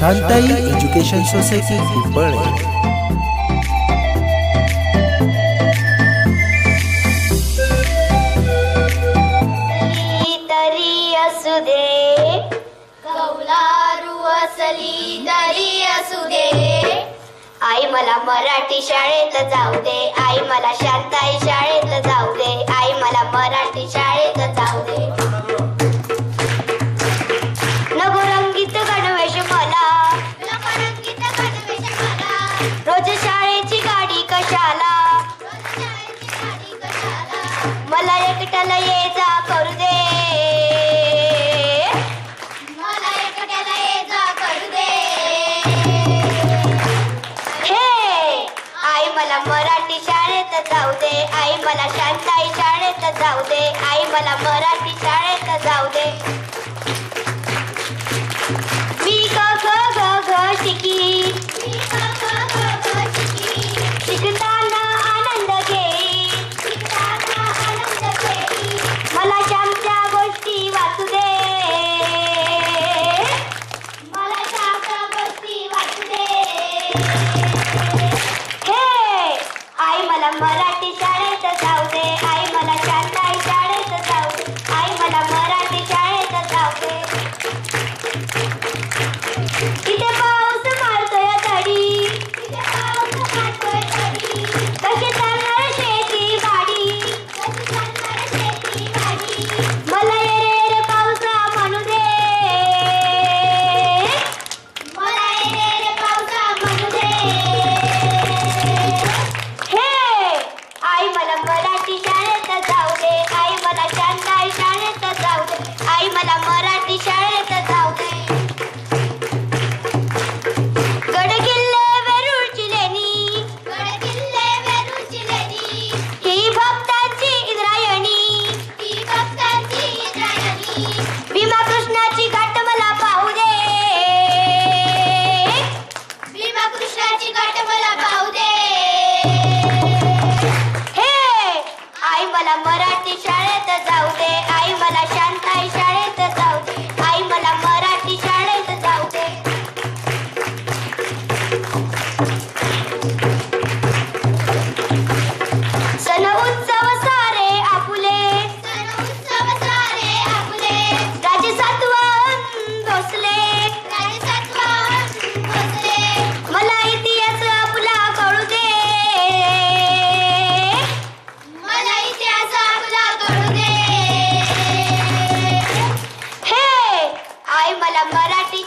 Shantai education society Pimple आई मला मराठी शाळेत जाऊ दे आई मला शांताई शाळेत जाऊ मराठी शाळेत जाऊ दे. आई मला शांताई शाळेत जाऊ दे. आई मला मराठी शाळेत जाऊ दे. मी ग ग ग ग शिकी. शिकताना आनंद घेई मला श्यामच्या गोष्टी वाचू दे. मला मला मराठी शाळेत जाऊ दे आई. Thank you. आपल्याला मराठी